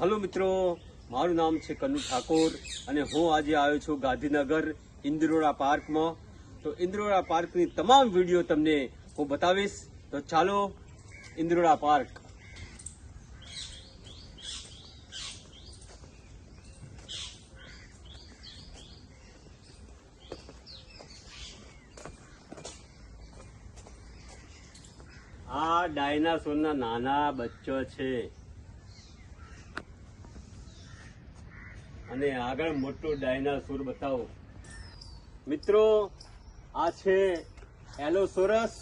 Hello મિત્રો, મારું નામ છે કનુ ઠાકોર અને હું આજે આવ્યો છું ગાંધીનગર ઇન્દ્રોડા પાર્કમાં. તો ઇન્દ્રોડા પાર્કની તમામ વીડિયો તમને હું બતાવીશ. તો ચાલો ઇન્દ્રોડા પાર્ક. આ ડાયનાસોરના નાના બચ્ચો છે. અને આગળ મોટું ડાયનાસોર બતાવો. મિત્રો, આ છે એલોસોરસ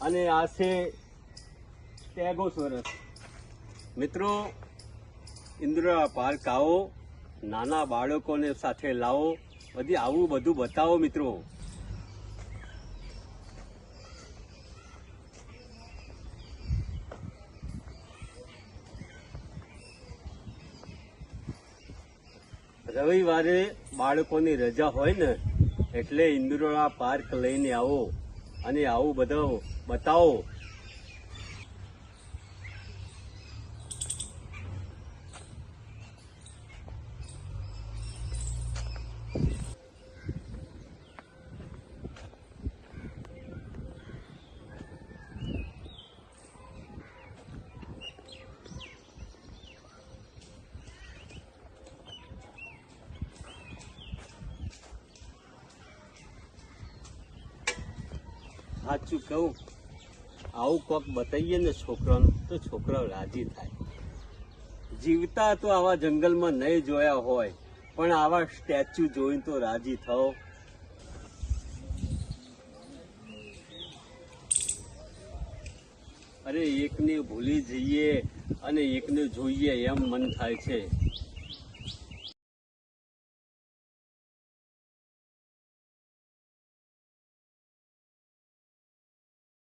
અને આ છે ટેગોસોરસ. મિત્રો, ઇન્દ્રા પાર્ક આવો, નાના બાળકોને સાથે લાવો, બધી આવું બધું બતાવો મિત્રો. રવિવારે બાળકોની રજા હોય ને એટલે ઇન્દુરોળા પાર્ક લઈને આવો અને આવું બધું બતાવો. સાચું કહું, આવું કોક બતાવીએ ને છોકરાનું, તો છોકરાઓ રાજી થાય. જીવતા તો આવા જંગલમાં નહીં જોયા હોય, પણ આવા સ્ટેચ્યુ જોઈને તો રાજી થયો અરે એકને ભૂલી જઈએ અને એકને જોઈએ એમ મન થાય છે.